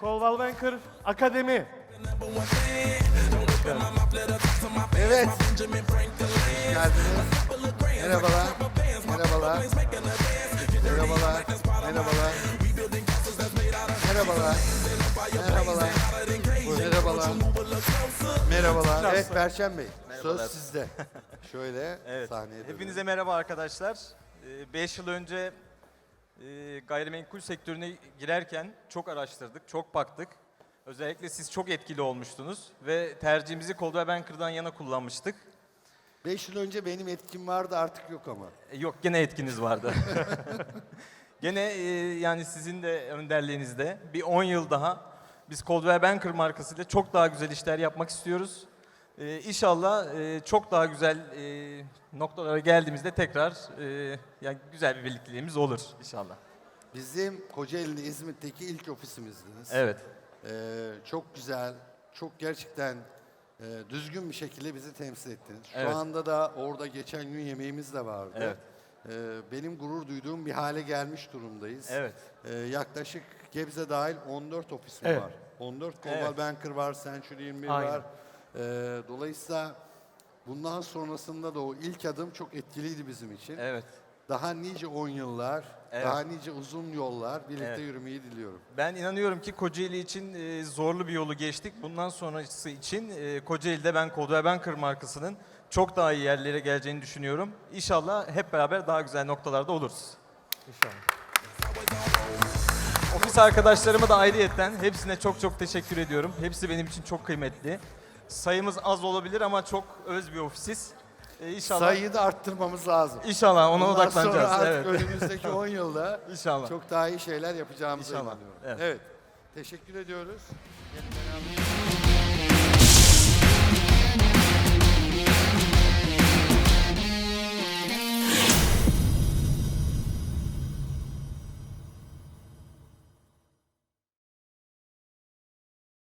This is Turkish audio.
Coldwell Banker Akademi. Evet. Hoş geldiniz. Merhabalar. Merhabalar. Merhabalar. Merhabalar. Merhabalar. Merhabalar. Merhabalar. Merhabalar. Evet Berçem Bey. Söz sizde. Şöyle Evet. sahneye. Hepinize merhaba arkadaşlar. 5 yıl önce e, gayrimenkul sektörüne girerken çok araştırdık, çok baktık. Özellikle siz çok etkili olmuştunuz ve tercihimizi Coldwell Banker'dan yana kullanmıştık. Beş yıl önce benim etkim vardı artık yok ama. E, Yok gene etkiniz vardı. gene e, yani sizin de önderliğinizde bir 10 yıl daha biz Coldwell Banker markasıyla çok daha güzel işler yapmak istiyoruz. E, inşallah çok daha güzel e, noktalara geldiğimizde tekrar e, yani güzel bir birlikteliğimiz olur inşallah. Bizim Kocaeli'de İzmit'teki ilk ofisimizdiniz. Evet. Ee, çok güzel, çok gerçekten e, düzgün bir şekilde bizi temsil ettiniz. Şu Evet. anda da orada geçen gün yemeğimiz de vardı. Evet. Ee, benim gurur duyduğum bir hale gelmiş durumdayız. Evet. Ee, yaklaşık Gebze dahil 14 ofisim Evet. var. 14 Global Evet. Banker var, Century 21 Aynen. var. Ee, dolayısıyla bundan sonrasında da o ilk adım çok etkiliydi bizim için. Evet. Daha nice 10 yıllar, Evet. daha nice uzun yollar birlikte Evet. yürümeyi diliyorum. Ben inanıyorum ki Kocaeli için e, zorlu bir yolu geçtik. Bundan sonrası için e, Kocaeli'de ben Coldwell Banker markasının çok daha iyi yerlere geleceğini düşünüyorum. İnşallah hep beraber daha güzel noktalarda oluruz. İnşallah. Ofis arkadaşlarıma da ayrıyetten hepsine çok çok teşekkür ediyorum. Hepsi benim için çok kıymetli. Sayımız az olabilir ama çok öz bir ofisiz. E, inşallah Sayıyı da arttırmamız lazım. İnşallah ona Bundan odaklanacağız. sonra artık Evet. önümüzdeki 10 yılda İnşallah. çok daha iyi şeyler yapacağımıza İnşallah. inanıyorum. Evet. evet. Teşekkür ediyoruz.